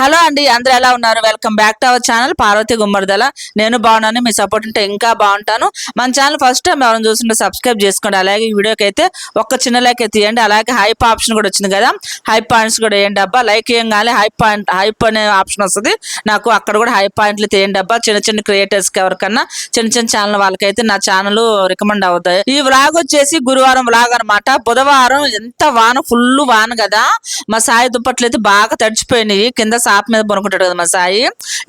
Hello అండి అందరూ ఎలా ఉన్నారు? Welcome back to our channel Parvathi Gummardala నేను బాగున్నాను మీ సపోర్ట్ ఉంటే ఇంకా బాగుంటాను. మన ఛానల్ ఫస్ట్ టైం ఎవరైనా చూస్తుంటే సబ్స్క్రైబ్ చేసుకోండి. అలాగే ఈ వీడియోకి అయితే ఒక్క చిన్న లైక్ అయితే తీయండి అలాగే హైప్ ఆప్షన్ కూడా వచ్చింది కదా హైప్ పాయింట్స్ కూడా వేయండి అబ్బా. లైక్ ఏం కానీ హైప్ పాయింట్ హైప్ అనే ఆప్షన్ వస్తుంది. నాకు అక్కడ కూడా హైప్ పాయింట్లు తీయండి అబ్బా. చిన్న చిన్న క్రియేటర్స్కి ఎవరికన్నా చిన్న చిన్న ఛానల్ వాళ్ళకైతే నా ఛానల్ రికమెండ్ అవుతాయి. ఈ వ్లాగ్ వచ్చేసి గురువారం వ్లాగ్ అన్నమాట. బుధవారం ఎంత వాన ఫుల్ వాన కదా. మా సాయి దుప్పట్లు అయితే బాగా తడిచిపోయినాయి. కింద సాప్ మీద పొనుకుంటాడు కదా మా సాయి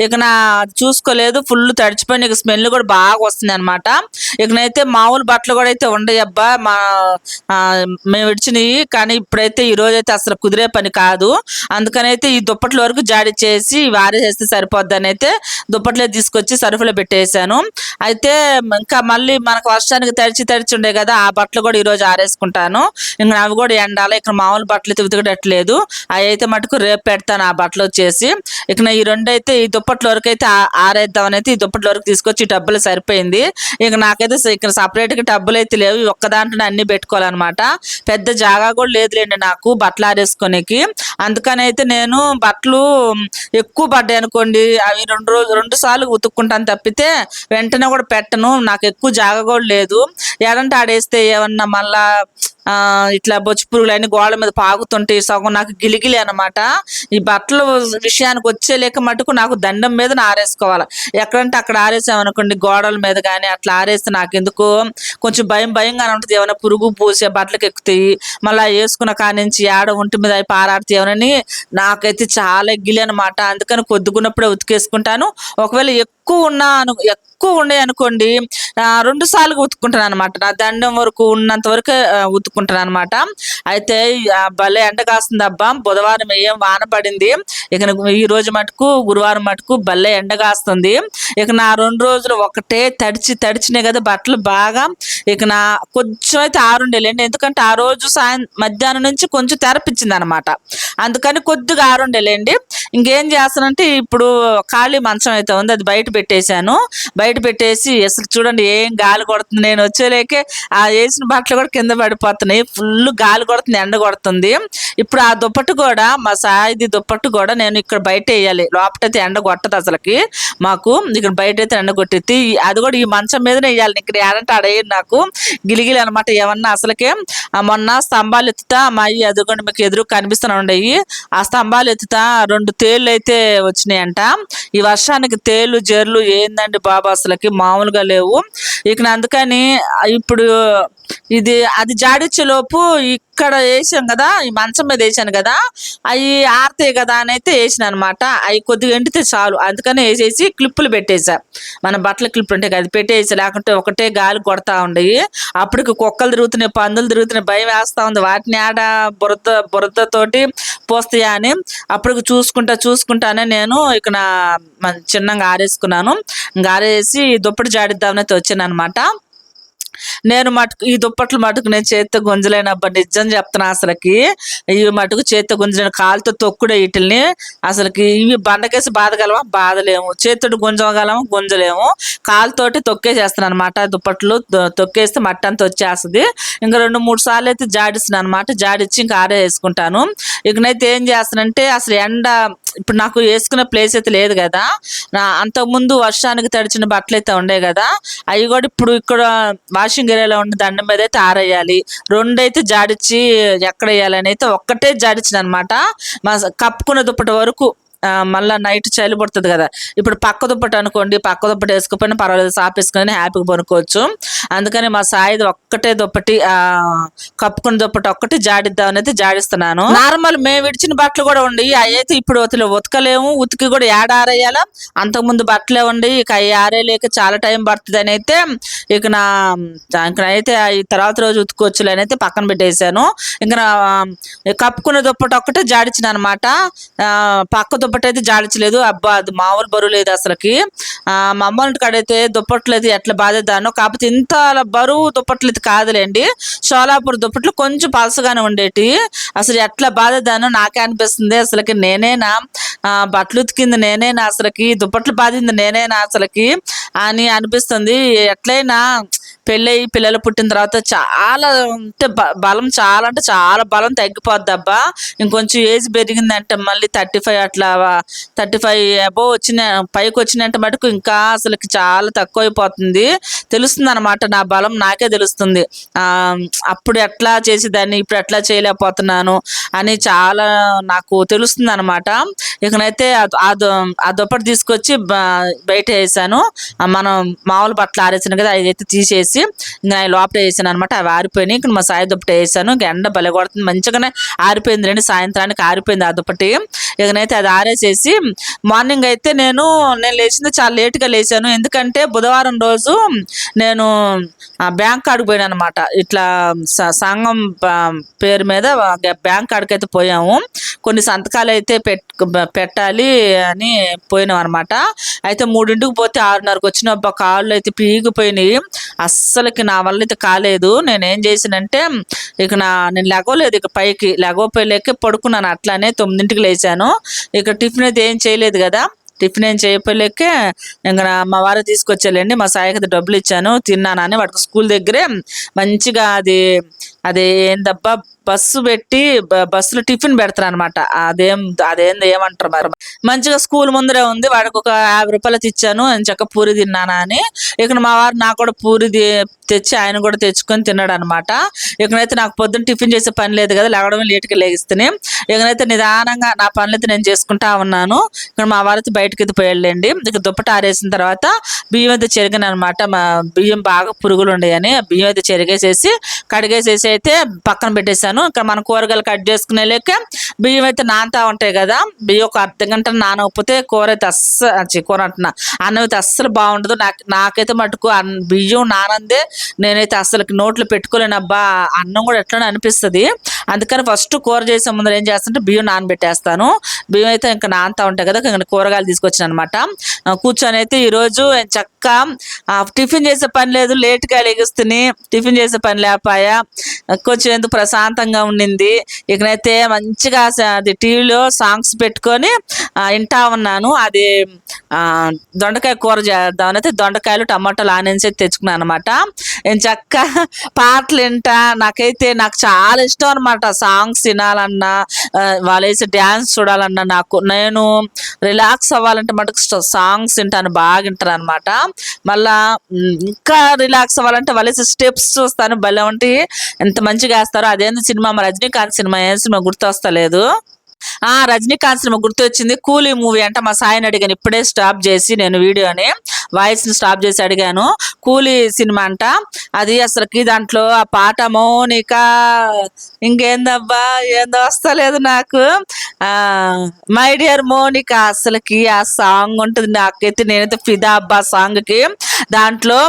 ఇక నా చూసుకోలేదు ఫుల్ తడిచిపోయిన ఇక స్మెల్ కూడా బాగా వస్తుంది అనమాట ఇకనైతే మామూలు బట్టలు కూడా అయితే ఉండవు అబ్బా. మా మేము విడిచినవి కానీ ఇప్పుడైతే ఈ రోజు అయితే అసలు కుదిరే పని కాదు. అందుకనైతే ఈ దుప్పట్ల వరకు జాడి చేసి వారేసేస్తే సరిపోద్దని అయితే దుప్పట్లే తీసుకొచ్చి సరుఫులో పెట్టేశాను. అయితే ఇంకా మళ్ళీ మనకు వర్షానికి తడిచి తడిచి ఉండే కదా ఆ బట్టలు కూడా ఈ రోజు ఆరేసుకుంటాను. ఇంకా అవి కూడా ఎండాలి ఇక్కడ మామూలు బట్టలు అయితే ఉతకడట్లేదు అవి అయితే మటుకు రేపు పెడతాను ఆ బట్టలు వచ్చేసి. ఇక ఈ రెండు అయితే ఈ దుప్పట్ల వరకు అయితే ఆరేద్దామని అయితే ఈ దుప్పట్ల వరకు తీసుకొచ్చి ఈ డబ్బులు సరిపోయింది. ఇక నాకైతే ఇక్కడ సపరేట్గా డబ్బులు అయితే లేవు. ఒక్క దాంట్లో అన్ని పెట్టుకోవాలన్నమాట. పెద్ద జాగా కూడా లేదులేండి నాకు బట్టలు ఆరేసుకోనికి. అందుకని అయితే నేను బట్టలు ఎక్కువ పడ్డాయి అనుకోండి. అవి రెండు రోజు రెండు సార్లు ఉతుక్కుంటాను తప్పితే వెంటనే కూడా పెట్టను. నాకు ఎక్కువ జాగా కూడా లేదు. ఎడంటే ఆడేస్తే ఏమన్నా మళ్ళా ఇట్లా బొచ్చు పురుగులు అన్ని గోడల మీద పాగుతుంటే సగం నాకు గిలిగిలి అనమాట ఈ బట్టల విషయానికి వచ్చే లేక మటుకు నాకు దండం మీద ఆరేసుకోవాలి. ఎక్కడంటే అక్కడ ఆరేసామనుకోండి గోడల మీద కానీ అట్లా ఆరేస్తే నాకు ఎందుకు కొంచెం భయం భయంగానే ఉంటుంది. ఏమైనా పురుగు పూసే బట్టలకు ఎక్కుతాయి మళ్ళీ వేసుకున్న కానించి ఆడ ఒంటి మీద అవి పారాడుతాయి ఏమనని నాకైతే చాలా గిలి అనమాట అందుకని కొద్దుకున్నప్పుడే ఉతికేసుకుంటాను. ఒకవేళ ఎక్కువ ఉన్నా తక్కువ ఎక్కువ అనుకోండి రెండు సార్లు ఉతుక్కుంటాను అనమాట నా దండం వరకు ఉన్నంత వరకు ఉతుక్కుంటాను అనమాట అయితే భలే ఎండ కాస్తుంది అబ్బా. బుధవారం ఏం వాన పడింది. ఇక ఈ రోజు మటుకు గురువారం మటుకు భలే ఎండ కాస్తుంది. ఇక నా రెండు రోజులు ఒకటే తడిచి తడిచినాయి కదా బట్టలు బాగా. ఇక నా కొంచెం అయితే ఆరుండేలేండి. ఎందుకంటే ఆ రోజు సాయం మధ్యాహ్నం నుంచి కొంచెం తెరపించింది అనమాట అందుకని కొద్దిగా ఆరుండేలేండి. ఇంకేం చేస్తానంటే ఇప్పుడు ఖాళీ మంచం అయితే ఉంది అది బయట పెట్టేశాను. బయట పెట్టేసి అసలు చూడండి ఏం గాలి కొడుతుంది. నేను వచ్చేలేకే ఆ వేసిన బట్టలు కూడా కింద పడిపోతున్నాయి. ఫుల్ గాలి కొడుతుంది ఎండ కొడుతుంది. ఇప్పుడు ఆ దుప్పట్టు కూడా మా సాయిది దుప్పట్టు కూడా నేను ఇక్కడ బయట వేయాలి. లోపటైతే ఎండ కొట్టదు అసలుకి మాకు. ఇక్కడ బయట అయితే ఎండ కొట్టేది. అది కూడా ఈ మంచం మీదనే వేయాలి. ఇక్కడ ఏడంటే ఆడేయండి నాకు. గిలిగిలి అనమాట ఏమన్నా అసలుకే. మొన్న స్తంభాలు ఎత్తుతా మా అయ్యి అదిగోండి మీకు ఎదురు కనిపిస్తూనే ఉండయి ఆ స్తంభాలు ఎత్తుతా రెండు తేళ్ళు అయితే వచ్చినాయంట. ఈ వర్షానికి తేళ్ళు జర్లు ఏందండి బాబు అసలుకి మామూలుగా లేవు. ఇక అందుకని ఇప్పుడు ఇది అది జాడిచ్చేలోపు ఇక్కడ వేసాం కదా ఈ మంచం మీద వేసాను కదా అవి ఆరుతాయి కదా అని అయితే వేసిన అనమాట అవి కొద్దిగా ఎండితే చాలు. అందుకని వేసేసి క్లిప్పులు పెట్టేసా. మన బట్టల క్లిప్పులు ఉంటాయి కదా అది పెట్టేసి లేకుంటే ఒకటే గాలి కొడతా ఉండయి అప్పటికి కుక్కలు తిరుగుతున్నాయి పందులు తిరుగుతున్నాయి భయం వేస్తా ఉంది. వాటిని ఆడ బురద బురదతోటి పోస్తాయా అని అప్పటికి చూసుకుంటా చూసుకుంటానే నేను ఇక నా చిన్నగా ఆరేసుకున్నాను. ఇంకా ఆరేసి దుప్పటి జాడిద్దామని అయితే వచ్చాను అనమాట నేను మటుకు ఈ దుప్పట్లు మటుకు నేను చేతితో గుంజలేనబ్బా నిజం చెప్తున్నా అసలుకి. ఇవి మటుకు చేతితో గుంజలేను కాలుతో తొక్కుడే వీటిల్ని అసలుకి. ఇవి బండకేసి బాధగలమా? బాధలేము. చేతితో గుంజగలము? గుంజలేము. కాలుతోటి తొక్కేసేస్తాను అనమాట దుప్పట్లు. తొక్కేస్తే మట్టి అంతా వచ్చేస్తుంది. ఇంకా రెండు మూడు సార్లు అయితే జాడిస్తున్నాను అనమాట జాడిచ్చి ఇంకా ఆరే వేసుకుంటాను. ఇకనైతే ఏం చేస్తానంటే అసలు ఎండ ఇప్పుడు నాకు వేసుకున్న ప్లేస్ అయితే లేదు కదా. నా అంతకుముందు వర్షానికి తడిచిన బట్టలు అయితే ఉండే కదా. అవి కూడా ఇప్పుడు ఇక్కడ వాషింగ్ ఏరియాలో ఉన్న దండం మీద అయితే ఆరేయాలి. రెండు అయితే జాడిచ్చి ఎక్కడ వేయాలని అయితే ఒక్కటే జాడిచ్చిన అనమాట మా కప్పుకున్న దుప్పటి వరకు మళ్ళీ నైట్ చలి పడుతుంది కదా. ఇప్పుడు పక్క దుప్పటి అనుకోండి పక్క దుప్పటి వేసుకుపోయినా పర్వాలేదు సాపేసుకుని హ్యాపీగా పనుకోవచ్చు అందుకని మా సాయిది ఒక్కటే దుప్పటి ఆ కప్పుకున్న దుప్పటి ఒక్కటి జాడిద్దాం అనేది జాడిస్తున్నాను. నార్మల్ మేము విడిచిన బట్టలు కూడా ఉండి అవి అయితే ఇప్పుడు అసలు ఉతకలేము ఉతికి కూడా ఏడ ఆరేయాలా అంతకుముందు బట్టలే ఉండి ఇక అవి ఆరేయలేక చాలా టైం పడుతుంది అని అయితే ఇక నా ఇంకా అయితే ఈ తర్వాత రోజు ఉతుకోవచ్చులే అని అయితే పక్కన పెట్టేశాను. ఇంకా కప్పుకున్న దుప్పటి ఒక్కటే జాడిచిన అనమాట పక్క దుప్పటి అయితే జాడించలేదు. అబ్బా అది మామూలు బరువు లేదు అసలుకి. మా అమ్మ కాడైతే దుప్పట్లు అయితే ఎట్లా బాధేదానో కాకపోతే ఇంత బరువు దుప్పట్లు అయితే కాదులేండి. షోలాపూర్ దుప్పట్లు కొంచెం పలసగానే ఉండేటి. అసలు ఎట్లా బాధేదానో నాకే అనిపిస్తుంది. అసలుకి నేనేనా బట్టలు ఉతికింది నేనేనా అసలుకి దుప్పట్లు బాధింది నేనేనా అసలుకి అని అనిపిస్తుంది. ఎట్లయినా పెళ్ళయి పిల్లలు పుట్టిన తర్వాత చాలా అంటే బ- బలం చాలా అంటే చాలా బలం తగ్గిపోద్ది అబ్బా ఇంకొంచెం ఏజ్ పెరిగిందంటే మళ్ళీ థర్టీ ఫైవ్ అట్లా థర్టీ ఫైవ్ అబో వచ్చిన పైకి వచ్చినంటే మటుకు ఇంకా అసలు చాలా తక్కువ అయిపోతుంది తెలుస్తుంది అనమాట నా బలం నాకే తెలుస్తుంది. అప్పుడు ఎట్లా చేసేదాన్ని ఇప్పుడు ఎట్లా చేయలేకపోతున్నాను అని చాలా నాకు తెలుస్తుంది అనమాట ఇకనైతే ఆ- ఆ దుప్పటి తీసుకొచ్చి బయట వేసాను. మనం మామూలు బట్టలు ఆరేసాను కదా అదైతే అయితే తీసేసి ఇంకా నేను లోపల వేసాను అనమాట అవి ఆరిపోయినాయి. ఇక్కడ మా సాయి దుప్పటి వేసాను. ఇంకా ఎండ బల కొడుతుంది. మంచిగానే ఆరిపోయింది. రండి సాయంత్రానికి ఆరిపోయింది ఆ దుప్పటి. ఇకనైతే అది ఆరేసేసి మార్నింగ్ అయితే నేను నేను లేచింది చాలా లేట్గా లేచాను. ఎందుకంటే బుధవారం రోజు నేను బ్యాంక్ కాడికి పోయాను అనమాట ఇట్లా సంఘం పేరు మీద బ్యాంక్ కాడికి అయితే పోయాము. కొన్ని సంతకాలు అయితే పెట్ పెట్టాలి అని పోయినాం అనమాట అయితే మూడింటికి పోతే ఆరున్నరకు వచ్చిన. కాళ్ళు అయితే పీగిపోయినాయి. అస్సలకి నా వల్ల అయితే కాలేదు. నేను ఏం చేసానంటే ఇక నా నేను లెగోలేదు ఇక పైకి లెగోపోయలేక పడుకున్నాను. అట్లానే తొమ్మిదింటికి లేచాను. ఇక టిఫిన్ అయితే ఏం చేయలేదు కదా. టిఫిన్ ఏం చేయకపోలేకే ఇంకా నా- మా వారు తీసుకొచ్చాలండి మా సాయికి డబ్బులు ఇచ్చాను. తిన్నానని వాడికి స్కూల్ దగ్గరే మంచిగా అది అది ఏందబ్బా బస్సు పెట్టి బస్సులో టిఫిన్ పెడతారు అనమాట అదేం అదేం ఏమంటారు మరి? మంచిగా స్కూల్ ముందరే ఉంది వాడికి ఒక యాభై రూపాయలు ఇచ్చాను అని చక్క పూరి తిన్నానా అని. ఇక్కడ మా వారు నాకు కూడా పూరి తెచ్చి ఆయన కూడా తెచ్చుకొని తిన్నాడు అనమాట ఇకనైతే నాకు పొద్దున్న టిఫిన్ చేసే పని లేదు కదా లేవడం లేట్గా లేగిస్తేనే. ఇకనైతే నిదానంగా నా పనులైతే నేను చేసుకుంటా ఉన్నాను. ఇక్కడ మా వారితో బయటకి అయితే పోయాళ్ళండి ఇక దుప్పట ఆరేసిన తర్వాత బియ్యం అయితే చెరిగాను అనమాట మా బియ్యం బాగా పురుగులు ఉండేయని బియ్యం అయితే చెరిగేసేసి కడిగేసేసి అయితే పక్కన పెట్టేశాను. ఇక్కడ మన కూరగాయలు కట్ చేసుకునే లేక బియ్యం అయితే నానుతా ఉంటాయి కదా. బియ్యం ఒక అర్ధ గంట నానకపోతే కూర అయితే అస్సలు కూర అంటున్నా అన్నం అయితే అస్సలు బాగుండదు. నాకు నాకైతే మటుకు బియ్యం నానందే. నేనైతే అస్సలకి నోట్లో పెట్టుకోలేనబ్బా అన్నం కూడా ఎట్లా అనిపిస్తుంది. అందుకని ఫస్ట్ కూర చేసే ముందర ఏం చేస్తుంటే బియ్యం నానబెట్టేస్తాను. బియ్యం అయితే ఇంకా నానుతా ఉంటాయి కదా ఇంకా కూరగాయలు తీసుకొచ్చిన అనమాట కూర్చొని అయితే ఈరోజు చక్క టిఫిన్ చేసే పని లేదు లేట్గా లెగుస్తుని టిఫిన్ చేసే పని లేపాయా. కొంచెం ఎందుకు ప్రశాంతంగా ఉండింది. ఇకనైతే మంచిగా అది టీవీలో సాంగ్స్ పెట్టుకొని వింటా ఉన్నాను. అది దొండకాయ కూర చేద్దామనైతే అయితే దొండకాయలు టమాటాలు ఆనేసి అయితే తెచ్చుకున్నాను అనమాట నేను చక్క పాటలు వింటా. నాకైతే నాకు చాలా ఇష్టం అనమాట సాంగ్స్ వినాలన్నా వాళ్ళు వేసే డ్యాన్స్ చూడాలన్నా నాకు నేను రిలాక్స్ అవ్వాలంటే మటుకు సాంగ్స్ వింటాను బాగా వింటాను అనమాట మళ్ళా ఇంకా రిలాక్స్ అవ్వాలంటే వాళ్ళు వేసే స్టెప్స్ చూస్తాను భలే ఉంటే ఎంత మంచిగా వేస్తారో. అదేంది సినిమా? మా రజనీకాంత్ సినిమా ఏ సినిమా గుర్తొస్తలేదు? ఆ రజనీకాంత్ సినిమా గుర్తొచ్చింది కూలీ మూవీ అంటే మా సాయిని అడిగాను ఇప్పుడే స్టాప్ చేసి నేను వీడియోని. వాయిస్ని స్టాప్ చేసి అడిగాను. కూలీ సినిమా అంట. అది అసలుకి దాంట్లో ఆ పాట మౌనిక ఇంకేందబ్బా ఏందో వస్తలేదు నాకు. మై డియర్ మౌనిక అసలుకి ఆ సాంగ్ ఉంటుంది నాకైతే నేనైతే ఫిదా అబ్బా సాంగ్కి దాంట్లో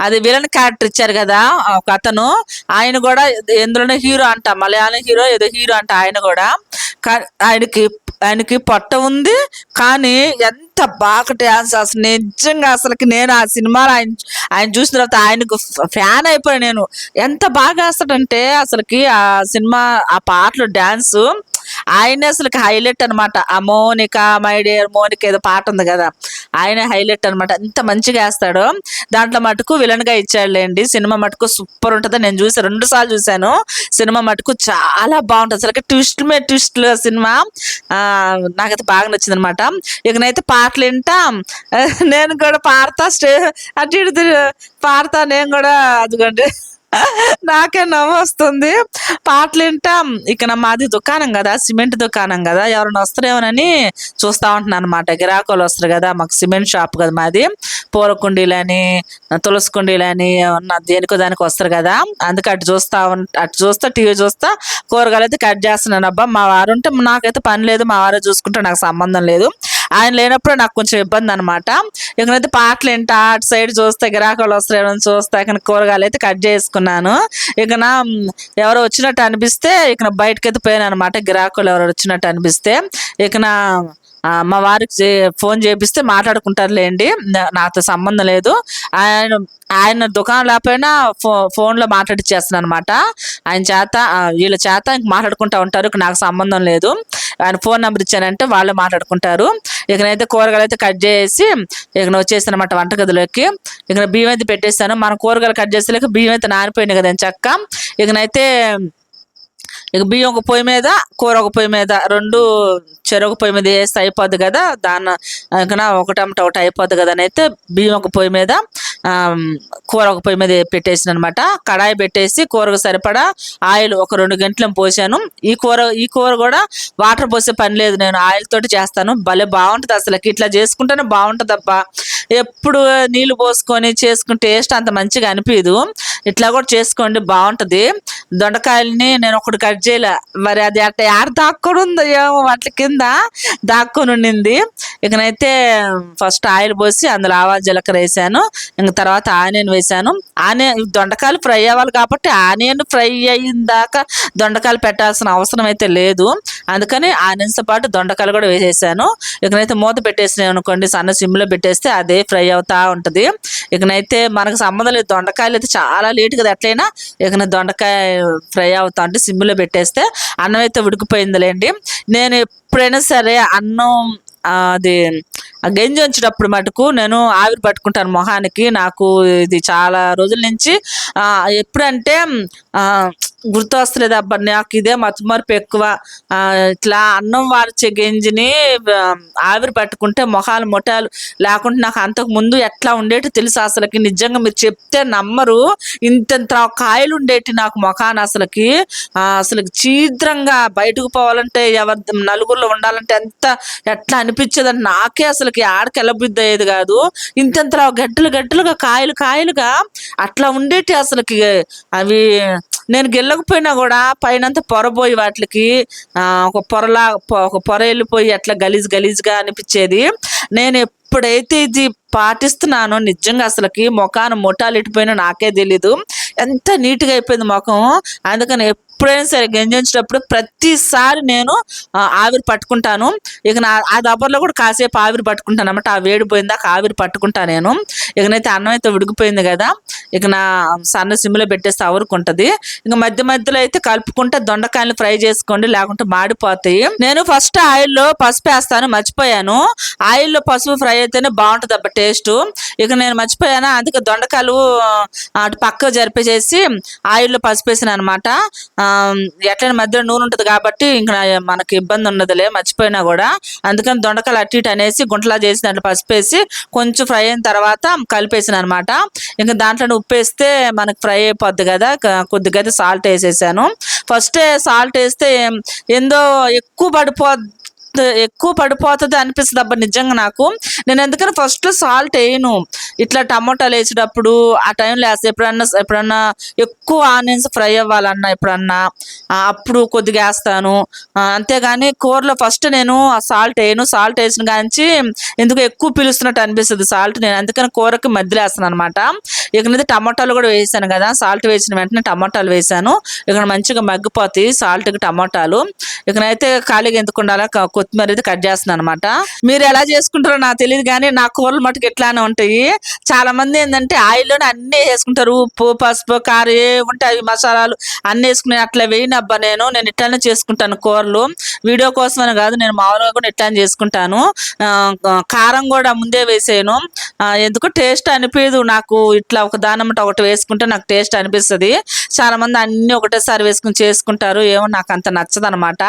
అది విలన్ క్యారెక్టర్ ఇచ్చారు కదా ఒక అతను. ఆయన కూడా ఎందులోనే హీరో అంట మలయాళం హీరో ఏదో హీరో అంట ఆయన కూడా. ఆయనకి ఆయనకి పొట్ట ఉంది కానీ ఎంత ఎంత బాగా డ్యాన్స్ అసలు నిజంగా అసలుకి నేను ఆ సినిమాలో ఆయన ఆయన చూసిన తర్వాత ఆయనకు ఫ్యాన్ అయిపోయాను నేను. ఎంత బాగా వేస్తాడంటే అసలుకి ఆ సినిమా ఆ పాటలు డ్యాన్స్ ఆయన అసలు హైలైట్ అనమాట ఆ మోనిక మై డియర్ మోనిక ఏదో పాట ఉంది కదా ఆయన హైలైట్ అనమాట ఎంత మంచిగా వేస్తాడు. దాంట్లో మటుకు విలన్గా ఇచ్చాడులేండి. సినిమా మటుకు సూపర్ ఉంటుంది. నేను చూసి రెండు సార్లు చూశాను. సినిమా మటుకు చాలా బాగుంటుంది. అసలు ట్విస్ట్ మే ట్విస్ట్ సినిమా. ఆ, నాకైతే బాగా నచ్చింది అనమాట ఇకనైతే పాటలు వింటా. నేను కూడా పాడతా స్టే అటు ఇటు పాడతా. నేను కూడా అదిగోండి. నాకే నవ్వు వస్తుంది పాటలు వింటాం. ఇక మాది దుకాణం కదా సిమెంట్ దుకాణం కదా. ఎవరైనా వస్తారేమోనని చూస్తా ఉంటున్నాను అనమాట గిరాకులు వస్తారు కదా మాకు సిమెంట్ షాప్ కదా మాది. పూల కుండీలని తులసి కుండీలని ఉన్న దేనికో దానికి వస్తారు కదా. అందుకే అటు చూస్తా ఉం- అటు చూస్తా టీవీ చూస్తా. కూరగాయలు అయితే కట్ చేస్తున్నాను. అబ్బా మా వారు ఉంటే నాకైతే పని లేదు. మా వారే చూసుకుంటే నాకు సంబంధం లేదు. ఆయన లేనప్పుడు నాకు కొంచెం ఇబ్బంది అనమాట ఇకనైతే పాటలు ఏంటా? అటు సైడ్ చూస్తే గిరాకులు వస్తాయి చూస్తే ఇక్కడ కూరగాయలు అయితే కట్ చేసుకున్నాను. ఇక నా ఎవరో వచ్చినట్టు అనిపిస్తే ఇక బయటకి అయితే పోయాను అనమాట గిరాకులు ఎవరు వచ్చినట్టు అనిపిస్తే ఇక నా మా వారికి చే- ఫోన్ చేపిస్తే మాట్లాడుకుంటారులేండి. లేండి నాతో సంబంధం లేదు. ఆయన ఆయన దుకాణం లేకపోయినా ఫో ఫోన్లో మాట్లాడిచ్చేస్తున్నాను అనమాట ఆయన చేత వీళ్ళ చేత ఇంక మాట్లాడుకుంటూ ఉంటారు. ఇక నాకు సంబంధం లేదు. ఆయన ఫోన్ నెంబర్ ఇచ్చానంటే వాళ్ళు మాట్లాడుకుంటారు. ఇకనైతే కూరగాయలు అయితే కట్ చేసి ఇక వచ్చేసాను అనమాట వంటగదిలోకి. ఇక బియ్యం అయితే పెట్టేస్తాను. మనం కూరగాయలు కట్ చేసేలేక బియ్యం అయితే నానిపోయింది కదా చక్క. ఇకనైతే ఇక బియ్యం ఒక పొయ్యి మీద కూర ఒక పొయ్యి మీద రెండు చెరొక పొయ్యి మీద వేస్తే అయిపోద్ది కదా దాన్ని ఇంకా ఒక టమాటా ఒకటి అయిపోద్ది కదా అని అయితే బియ్యం ఒక పొయ్యి మీద కూర ఒక పొయ్యి మీద పెట్టేసిన అనమాట కడాయి పెట్టేసి కూరకు సరిపడా ఆయిల్ ఒక రెండు గంటలు పోసాను. ఈ కూర ఈ కూర కూడా వాటర్ పోసే పని లేదు నేను ఆయిల్ తోటి చేస్తాను. భలే బాగుంటుంది అసలు ఇట్లా చేసుకుంటేనే బాగుంటుంది అబ్బా ఎప్పుడు నీళ్ళు పోసుకొని చేసుకుంటే టేస్ట్ అంత మంచిగా అనిపించదు ఇట్లా కూడా చేసుకోండి బాగుంటుంది. దొండకాయలని నేను ఒకటి కట్ చేయలే. మరి అది అట్ట యాడ దాక్కొని ఉందో ఏమో వాటి కింద దాక్కొని ఉండింది ఇకనైతే ఫస్ట్ ఆయిల్ పోసి అందులో ఆవాలు జీలకర్ర వేసాను. ఇంక తర్వాత ఆనియన్ వేసాను. ఆనియన్ దొండకాయలు ఫ్రై అవ్వాలి కాబట్టి ఆనియన్ ఫ్రై అయిన దాకా దొండకాయలు పెట్టాల్సిన అవసరం అయితే లేదు. అందుకని ఆనియన్స్తో పాటు దొండకాయలు కూడా వేసేసాను. ఇకనైతే మూత పెట్టేసినాయి అనుకోండి సన్న సిమ్లో పెట్టేస్తే అదే ఫ్రై అవుతా ఉంటుంది. ఇకనైతే మనకు సంబంధం లేదు. దొండకాయలు అయితే చాలా లేట్ కదా ఎట్లయినా. ఇక దొండకాయ ఫ్రై అవుతా అంటే సిమ్లో పెట్టేస్తే అన్నం అయితే ఉడికిపోయిందిలేండి. నేను ఎప్పుడైనా సరే అన్నం అది గంజి ఉంచేటప్పుడు మటుకు నేను ఆవిరి పట్టుకుంటాను మొహానికి. నాకు ఇది చాలా రోజుల నుంచి ఎప్పుడంటే గుర్తు వస్తలేదు అబ్బా నాకు ఇదే మతుమరుపు ఎక్కువ. ఇట్లా అన్నం వార్చే గింజని ఆవిరి పట్టుకుంటే మొహాలు మొటాలు లేకుంటే నాకు అంతకు ముందు ఎట్లా ఉండేటి తెలుసు అసలుకి. నిజంగా మీరు చెప్తే నమ్మరు. ఇంత కాయలు ఉండేటి నాకు మొఖాన్ని అసలుకి. అసలు చీద్రంగా బయటకు పోవాలంటే ఎవరి నలుగురిలో ఉండాలంటే ఎంత ఎట్లా అనిపించేదని నాకే అసలుకి ఆడకి ఎలబుద్ధి అయ్యేది కాదు. ఇంతంత గడ్డలు గడ్డలుగా కాయలు కాయలుగా అట్లా ఉండేటి అసలుకి అవి నేను గెల్లకపోయినా కూడా పైనంతా పొరపోయి వాటికి ఒక పొరలా ఒక పొర వెళ్ళిపోయి అట్లా గలీజ్ గలీజ్గా అనిపించేది. నేను ఎప్పుడైతే ఇది పాటిస్తున్నానో నిజంగా అసలుకి ముఖాన్ని ముఠాలు ఇటుపోయినా నాకే తెలీదు. ఎంత నీట్గా అయిపోయింది ముఖం. అందుకని ఎప్పుడైనా సరే గంజించేటప్పుడు ప్రతిసారి నేను ఆవిరి పట్టుకుంటాను. ఇక నా ఆ దబ్బర్లో కూడా కాసేపు ఆవిరి పట్టుకుంటాను అనమాట ఆ వేడి పోయిందాక ఆవిరి పట్టుకుంటాను నేను. ఇకనైతే అన్నం అయితే ఉడికిపోయింది కదా. ఇక నా సన్న సిమ్లో పెట్టేస్తే అవరుకుంటది ఇక మధ్య మధ్యలో అయితే కలుపుకుంటే దొండకాయలు ఫ్రై చేసుకోండి లేకుంటే మాడిపోతాయి. నేను ఫస్ట్ ఆయిల్లో పసుపు వేస్తాను మర్చిపోయాను. ఆయిల్లో పసుపు ఫ్రై అయితేనే బాగుంటుంది అబ్బా టేస్ట్. ఇక నేను మర్చిపోయాను? అందుకే దొండకాయలు అటు పక్క జరిపేసేసి ఆయిల్లో పసుపు వేసాను అనమాట ఎట్లైనా మధ్యలో నూనె ఉంటుంది కాబట్టి ఇంకా మనకి ఇబ్బంది ఉండదులే మర్చిపోయినా కూడా. అందుకని దొండకాయలు అట్టి ఇటు అనేసి గుంటలా చేసి దాంట్లో పసుపు వేసి కొంచెం ఫ్రై అయిన తర్వాత కలిపేసాను అనమాట ఇంకా దాంట్లో ఉప్పు వేస్తే మనకి ఫ్రై అయిపోద్ది కదా కొద్దిగా అయితే సాల్ట్ వేసేసాను. ఫస్ట్ సాల్ట్ వేస్తే ఏందో ఎక్కువ పడిపోద్ది ఎక్కువ పడిపోతుంది అనిపిస్తుంది. అబ్బా నిజంగా నాకు నేను ఎందుకని ఫస్ట్ సాల్ట్ వేయను. ఇట్లా టమోటాలు వేసేటప్పుడు ఆ టైంలో వేస్తే ఎప్పుడన్నా ఎప్పుడన్నా ఎక్కువ ఆనియన్స్ ఫ్రై అవ్వాలన్నా ఎప్పుడన్నా అప్పుడు కొద్దిగా వేస్తాను. అంతేగాని కూరలో ఫస్ట్ నేను సాల్ట్ వేయను. సాల్ట్ వేసిన కాంచి ఎందుకు ఎక్కువ పిలుస్తున్నట్టు అనిపిస్తుంది సాల్ట్ నేను. అందుకని కూరకి మధ్యలో వేస్తాను అనమాట ఇకనైతే టమాటాలు కూడా వేసాను కదా సాల్ట్ వేసిన వెంటనే టమాటాలు వేసాను. ఇక్కడ మంచిగా మగ్గిపోతాయి సాల్ట్కి టమాటాలు. ఇకనైతే ఖాళీగా ఎందుకు ఉండాలా కొత్తిమీర అయితే కట్ చేస్తున్నాను అనమాట మీరు ఎలా చేసుకుంటారో నాకు తెలియదు కానీ నా కూరలు మటుకు ఎట్లానే ఉంటాయి. చాలా మంది ఏంటంటే ఆయిల్లోనే అన్నీ వేసుకుంటారు. ఉప్పు పసుపు కారం ఏ ఉంటాయి మసాలాలు అన్నీ వేసుకుని అట్లా వేయనబ్బా నేను నేను ఇట్లానే చేసుకుంటాను కూరలు వీడియో కోసమని కాదు నేను మామూలుగా కూడా ఇట్లానే చేసుకుంటాను. కారం కూడా ముందే వేసాను ఎందుకు టేస్ట్ అనిపించదు నాకు ఇట్లా ఒక దానమ్మట ఒకటి వేసుకుంటే నాకు టేస్ట్ అనిపిస్తుంది. చాలా మంది అన్ని ఒకటేసారి వేసుకుని చేసుకుంటారు. ఏమో నాకు అంత నచ్చదనమాట.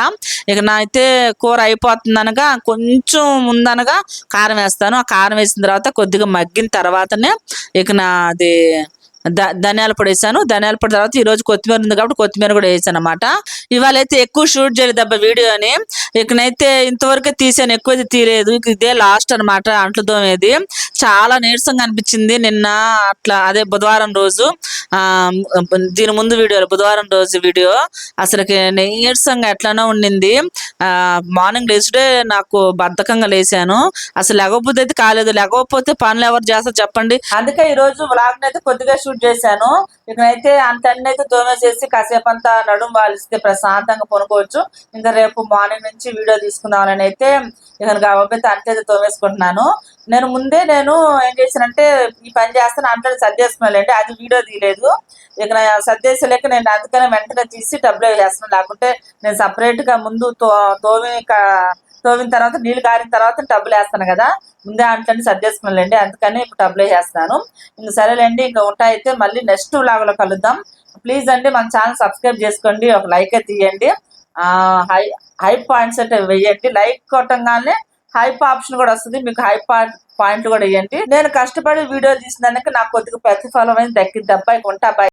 ఇక నా అయితే కూర అయిపో అయిపోతుంది అనగా కొంచెం ముందనగా కారం వేస్తాను. ఆ కారం వేసిన తర్వాత కొద్దిగా మగ్గిన తర్వాతనే ఇక నా అది ధనియాల పొడి వేసాను. ధనియాల పొడి తర్వాత ఈ రోజు కొత్తిమీర ఉంది కాబట్టి కొత్తిమీర కూడా వేసాను అనమాట ఇవాళ అయితే ఎక్కువ షూట్ చేయలేదు అబ్బా వీడియోని. ఇకనైతే ఇంతవరకే తీసాను ఎక్కువ తీయలేదు. ఇదే లాస్ట్ అనమాట అంట్లు ఇది చాలా నీరసంగా అనిపించింది నిన్న అట్లా అదే బుధవారం రోజు. ఆ దీని ముందు వీడియో బుధవారం రోజు వీడియో. అసలుకి నీరసంగా ఎట్లానో ఉండింది. ఆ మార్నింగ్ లేచుడే నాకు బద్ధకంగా లేచాను అసలు లేకపోతే అయితే కాలేదు. లేకపోతే పనులు ఎవరు చేస్తారు చెప్పండి. అందుకే ఈ రోజు వ్లాగ్ అయితే కొద్దిగా షూట్ చేశాను. ఇకనైతే అంత అయితే తోమేసేసి కాసేపు అంతా నడుము వాలిస్తే ప్రశాంతంగా కొనుక్కోవచ్చు ఇంకా రేపు మార్నింగ్ నుంచి వీడియో తీసుకుందామని అయితే ఇక కాబట్టి అంతైతే అయితే తోమేసుకుంటున్నాను. నేను ముందే నేను ఏం చేశానంటే ఈ పని చేస్తాను అంటే సర్దేసుకున్నానండి అది వీడియో తీయలేదు. ఇక నా సర్దేసలేక నేను అందుకనే వెంటనే తీసి డబ్బులు వేసేస్తున్నాను. లేకుంటే నేను సపరేట్గా గా ముందు తో తోమి తోవిన తోమిన తర్వాత నీళ్ళు కారిన తర్వాత టబ్బులు వేస్తాను కదా. ముందే అంట్లని సర్దేసుకున్నానండి అందుకని ఇప్పుడు డబ్బులు వేసేస్తున్నాను. ఇంక సరేలేండి ఇంకా ఉంటాయి అయితే మళ్ళీ నెక్స్ట్ లాగులో కలుద్దాం. ప్లీజ్ అండి మన ఛానల్ సబ్స్క్రైబ్ చేసుకోండి. ఒక లైక్ అయితే తీయండి ఆ, హై హై పాయింట్స్ అంటే వెయ్యండి లైక్ కొట్టంగానే హైప్ ఆప్షన్ కూడా వస్తుంది. మీకు హై పాయింట్ కూడా ఇవ్వండి నేను కష్టపడి వీడియో తీసినందుకు నాకు కొద్దిగా ప్రతిఫలం అనేది దక్కింది. అబ్బాయి ఉంటా